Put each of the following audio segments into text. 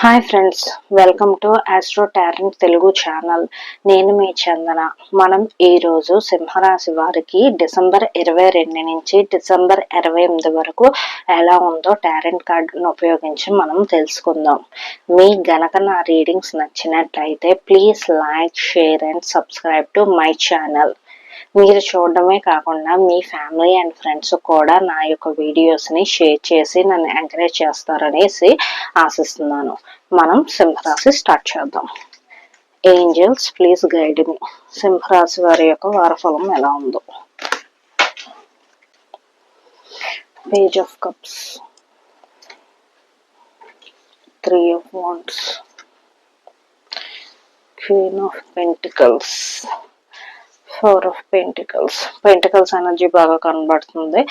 Hi friends welcome to Astro Torrent Telugu channel. నేను మీ చందన. మనం ఈరోజు సింహరాశి వారికి డిసెంబర్ ఇరవై రెండు నుంచి డిసెంబర్ ఇరవై ఎనిమిది వరకు ఎలా ఉందో టారెంట్ కార్డును ఉపయోగించి మనం తెలుసుకుందాం. మీ గనక నా రీడింగ్స్ నచ్చినట్లయితే please like share and subscribe to my channel. మీరు చూడడమే కాకుండా మీ ఫ్యామిలీ అండ్ ఫ్రెండ్స్ కూడా నా యొక్క వీడియోస్ని షేర్ చేసి నన్ను ఎంకరేజ్ చేస్తారనేసి ఆశిస్తున్నాను. మనం సింహరాశి స్టార్ట్ చేద్దాం. ఏంజల్స్ ప్లీజ్ గైడ్ మీ సింహరాశి వారి యొక్క వారఫలం ఎలా ఉందో. Page of cups three of wands queen of pentacles four of pentacles pentacles energy బాగా కనబడుతుంది.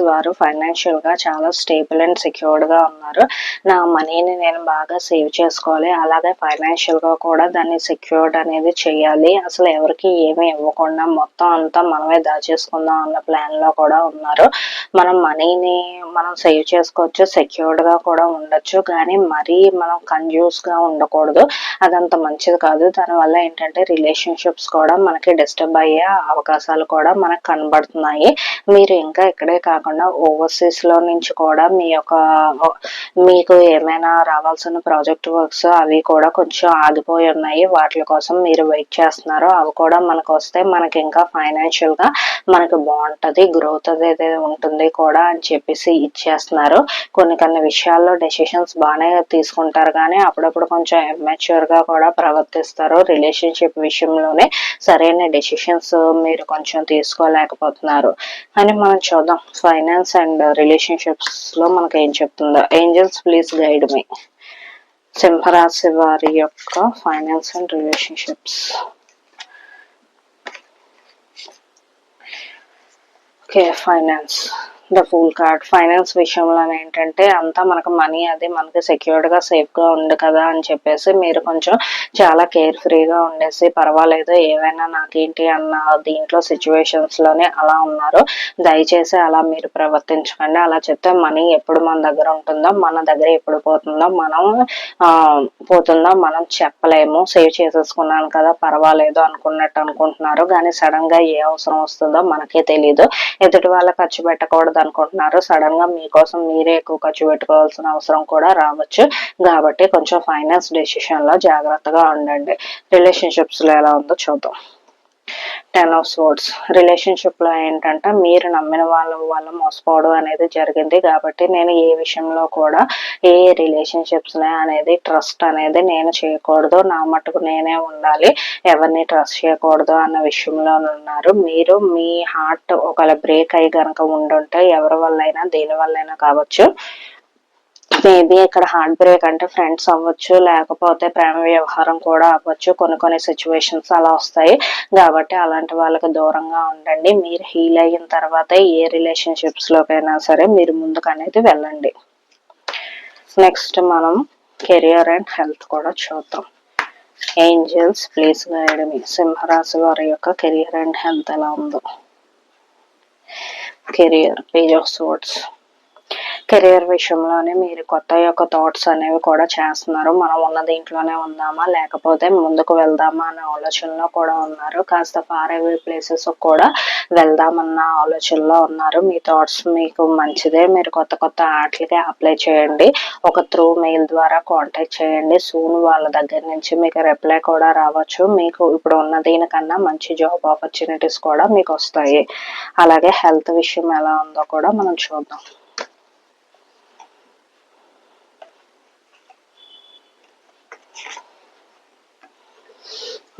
వారు ఫైనాన్షియల్గా చాలా స్టేబుల్ అండ్ సెక్యూర్డ్గా ఉన్నారు. నా మనీని నేను బాగా సేవ్ చేసుకోవాలి. అలాగే ఫైనాన్షియల్గా కూడా దాన్ని సెక్యూర్డ్ అనేది చేయాలి. అసలు ఎవరికి ఏమీ ఇవ్వకుండా మొత్తం అంతా మనమే దాచేసుకుందాం అన్న ప్లాన్లో కూడా ఉన్నారు. మనం మనీని మనం సేవ్ చేసుకోవచ్చు సెక్యూర్డ్గా కూడా ఉండొచ్చు. కానీ మరీ మనం కన్జ్యూస్గా ఉండకూడదు. అదంత మంచిది కాదు. దానివల్ల ఏంటంటే రిలేషన్షిప్స్ కూడా మనకి డిస్టర్బ్ అయ్యే అవకాశాలు కూడా మనకు కనబడుతున్నాయి. మీరు ఇంకా ఇక్కడే కాకుండా ఓవర్సీస్లో నుంచి కూడా మీ యొక్క మీకు ఏమైనా రావాల్సిన ప్రాజెక్ట్ వర్క్స్ అవి కూడా కొంచెం ఆగిపోయి ఉన్నాయి. వాటి కోసం మీరు వెయిట్ చేస్తున్నారు. అవి కూడా మనకు వస్తే మనకి ఇంకా ఫైనాన్షియల్గా మనకి బాగుంటుంది గ్రోత్ అనేది ఉంటుంది కూడా అని చెప్పేసి ఇచ్చేస్తున్నారు. కొన్ని కొన్ని విషయాల్లో డెసిషన్స్ బాగానే తీసుకుంటారు కానీ అప్పుడప్పుడు కొంచెం ఎమ్మెచ్యూర్గా కూడా ప్రవర్తిస్తారు. రిలేషన్షిప్ విషయంలోనే సరైన డెసిషన్స్ మీరు కొంచెం తీసుకోలేకపోతున్నారు. అని మనం చూద్దాం. ఫైనాన్స్ అండ్ రిలేషన్షిప్స్లో మనకి ఏం చెప్తుందో. Angels please guide me. సింహరాశి వారి యొక్క finance and relationships. Okay finance. The fool card. Finance విషయంలో ఏంటంటే అంతా మనకు మనీ అది మనకి సెక్యూర్డ్గా సేఫ్ ఉంది కదా అని చెప్పేసి మీరు కొంచెం చాలా కేర్ ఫ్రీగా ఉండేసి పర్వాలేదు ఏవైనా నాకేంటి అన్న దీంట్లో సిచ్యువేషన్స్లోనే అలా ఉన్నారు. దయచేసి అలా మీరు ప్రవర్తించకండి. అలా చెప్తే మనీ ఎప్పుడు మన దగ్గర ఉంటుందో మన దగ్గర ఎప్పుడు పోతుందో మనం పోతుందో మనం చెప్పలేము. సేవ్ చేసేసుకున్నాను కదా పర్వాలేదు అనుకున్నట్టు అనుకుంటున్నారు. కానీ సడన్గా ఏ అవసరం వస్తుందో మనకే తెలియదు ఎదుటి వాళ్ళ ఖర్చు పెట్టకూడదు అనుకుంటున్నారు సడన్గా మీకోసం మీరే ఎక్కువ ఖర్చు పెట్టుకోవాల్సిన అవసరం కూడా రావచ్చు. కాబట్టి కొంచెం ఫైనాన్స్ డెసిషన్లో జాగ్రత్తగా ఉండండి. రిలేషన్షిప్స్లో ఎలా ఉందో చూద్దాం. టెన్ ఆఫ్ స్వర్డ్స్ రిలేషన్షిప్లో ఏంటంటే మీరు నమ్మిన వాళ్ళ వల్ల మోసపోవడం అనేది జరిగింది. కాబట్టి నేను ఏ విషయంలో కూడా ఏ రిలేషన్షిప్స్ అనేది ట్రస్ట్ అనేది నేను చేయకూడదు. నా మటుకు నేనే ఉండాలి. ఎవరిని ట్రస్ట్ చేయకూడదు అన్న విషయంలో ఉన్నారు. మీరు మీ హార్ట్ ఒకవేళ బ్రేక్ అయ్యి కనుక ఉండుంటే ఎవరి వల్ల అయినా దేని వల్ల అయినా కావచ్చు. మేబీ ఇక్కడ హార్ట్ బ్రేక్ అంటే ఫ్రెండ్స్ అవ్వచ్చు లేకపోతే ప్రేమ వ్యవహారం కూడా అవ్వచ్చు. కొన్ని కొన్ని సిచ్యువేషన్స్ అలా వస్తాయి. కాబట్టి అలాంటి వాళ్ళకి దూరంగా ఉండండి. మీరు హీల్ అయిన తర్వాత ఏ రిలేషన్షిప్స్ లోకైనా సరే మీరు ముందుకు అనేది వెళ్ళండి. నెక్స్ట్ మనం కెరియర్ అండ్ హెల్త్ కూడా చూద్దాం. ఏంజల్స్ ప్లీజ్ గైడ్ మీ సింహరాశి వారి యొక్క కెరియర్ అండ్ హెల్త్ ఎలా ఉందో. Career page of swords career విషయంలోనే మీరు కొత్త యొక్క థాట్స్ అనేవి కూడా చేస్తున్నారు. మనం ఉన్న దీంట్లోనే ఉందామా? లేకపోతే ముందుకు వెళ్దామా అనే ఆలోచనలో కూడా ఉన్నారు. కాస్త ఫార్ అవే ప్లేసెస్ కూడా వెళ్దామన్న ఆలోచనలో ఉన్నారు. మీ థాట్స్ మీకు మంచిదే. మీరు కొత్త కొత్త ఆటలకి అప్లై చేయండి. ఒక త్రూ మెయిల్ ద్వారా కాంటాక్ట్ చేయండి. సూన్ వాళ్ళ దగ్గర నుంచి మీకు రిప్లై కూడా రావచ్చు. మీకు ఇప్పుడు ఉన్న దీనికన్నా మంచి జాబ్ ఆపర్చునిటీస్ కూడా మీకు వస్తాయి. అలాగే హెల్త్ విషయం ఎలా ఉందో కూడా మనం చూద్దాం.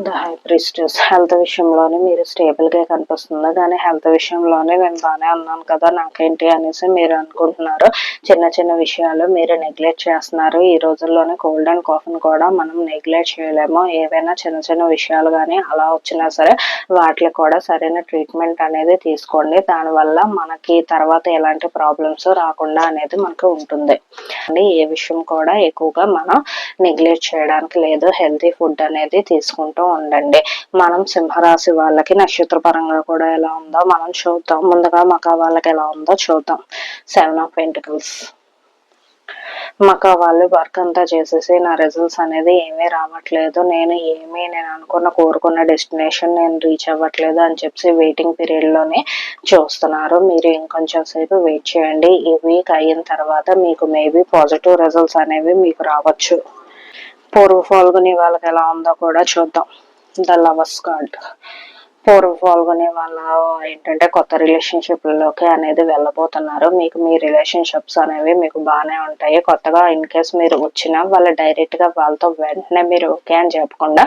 The high priestess. హెల్త్ విషయంలోనే మీరు స్టేబుల్గా కనిపిస్తుంది కానీ హెల్త్ విషయంలోనే నేను బాగానే ఉన్నాను కదా నాకేంటి అనేసి మీరు అనుకుంటున్నారు. చిన్న చిన్న విషయాలు మీరు నెగ్లెక్ట్ చేస్తున్నారు. ఈ రోజుల్లోనే కోల్డ్ అండ్ కాఫ్ని కూడా మనం నెగ్లెక్ట్ చేయలేము. ఏవైనా చిన్న చిన్న విషయాలు కానీ అలా వచ్చినా సరే వాటికి కూడా సరైన ట్రీట్మెంట్ అనేది తీసుకోండి. దానివల్ల మనకి తర్వాత ఎలాంటి ప్రాబ్లమ్స్ రాకుండా అనేది మనకు ఉంటుంది. అండి ఏ విషయం కూడా ఎక్కువగా మనం నెగ్లెక్ట్ చేయడానికి లేదు. హెల్తీ ఫుడ్ అనేది తీసుకుంటూ ఉండండి. మనం సింహరాశి వాళ్ళకి నక్షత్ర పరంగా కూడా ఎలా ఉందో మనం చూద్దాం. ముందుగా మక వాళ్ళకి ఎలా ఉందో చూద్దాం. సెవెన్ ఆఫ్ పెంటికల్స్ మాకు వాళ్ళు వర్క్ అంతా చేసేసి నా రిజల్ట్స్ అనేది ఏమీ రావట్లేదు. నేను ఏమీ నేను అనుకున్న కోరుకున్న డెస్టినేషన్ నేను రీచ్ అవ్వట్లేదు అని చెప్పి వెయిటింగ్ పీరియడ్లోనే చూస్తున్నారు. మీరు ఇంకొంచెం సేపు వెయిట్ చేయండి. ఈ వీక్ అయిన తర్వాత మీకు మేబీ పాజిటివ్ రిజల్ట్స్ అనేవి మీకు రావచ్చు. పూర్వ ఫాల్గుని వాళ్ళకి ఎలా ఉందో కూడా చూద్దాం. ద లవర్స్ కార్డ్ పూర్వ పాల్గొనే వాళ్ళ ఏంటంటే కొత్త రిలేషన్షిప్లలోకి అనేది వెళ్ళబోతున్నారు. మీకు మీ రిలేషన్షిప్స్ అనేవి మీకు బాగానే ఉంటాయి. కొత్తగా ఇన్ కేస్ మీరు వచ్చినా వాళ్ళు డైరెక్ట్గా వాళ్ళతో వెంటనే మీరు ఓకే అని చెప్పకుండా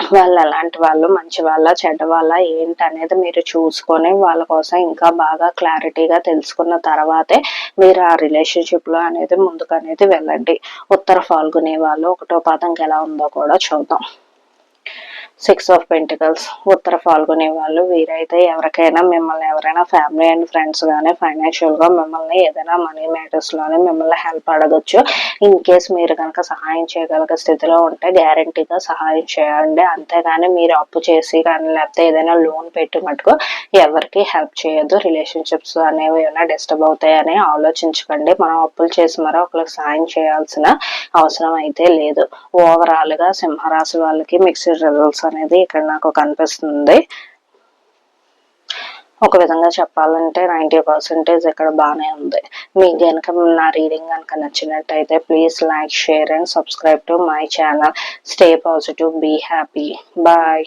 వాళ్ళు అలాంటి వాళ్ళు మంచి వాళ్ళ చెడ్డ వాళ్ళ ఏంటి అనేది మీరు చూసుకొని వాళ్ళ కోసం ఇంకా బాగా క్లారిటీగా తెలుసుకున్న తర్వాతే మీరు ఆ రిలేషన్షిప్లో అనేది ముందుకు అనేది వెళ్ళండి. ఉత్తర ఫాల్గునే వాళ్ళు ఒకటో పాదంకి ఎలా ఉందో కూడా చూద్దాం. సిక్స్ ఆఫ్ పెంటికల్స్ ఉత్తర పాల్గొనే వాళ్ళు వీరైతే ఎవరికైనా మిమ్మల్ని ఎవరైనా ఫ్యామిలీ అండ్ ఫ్రెండ్స్ కానీ ఫైనాన్షియల్గా మిమ్మల్ని ఏదైనా మనీ మ్యాటర్స్లోనే మిమ్మల్ని హెల్ప్ అడగచ్చు. ఇన్ కేస్ మీరు కనుక సహాయం చేయగలిగే స్థితిలో ఉంటే గ్యారంటీగా సహాయం చేయండి. అంతేగాని మీరు అప్పు చేసి కానీ లేకపోతే ఏదైనా లోన్ పెట్టి మటుకు ఎవరికి హెల్ప్ చేయొద్దు. రిలేషన్షిప్స్ అనేవి ఏమైనా డిస్టర్బ్ అవుతాయని ఆలోచించకండి. మనం అప్పులు చేసి మరో ఒకరికి సహాయం చేయాల్సిన అవసరం అయితే లేదు. ఓవరాల్గా సింహరాశి వాళ్ళకి మిక్స్డ్ రిజల్ట్స్ అనేది ఇక్కడ నాకు కనిపిస్తుంది. ఒక విధంగా చెప్పాలంటే నైంటీ పర్సెంటేజ్ ఇక్కడ బాగానే ఉంది. మీకు కనుక నా రీడింగ్ కనుక నచ్చినట్టయితే please like share and subscribe to my channel. Stay positive be happy. Bye.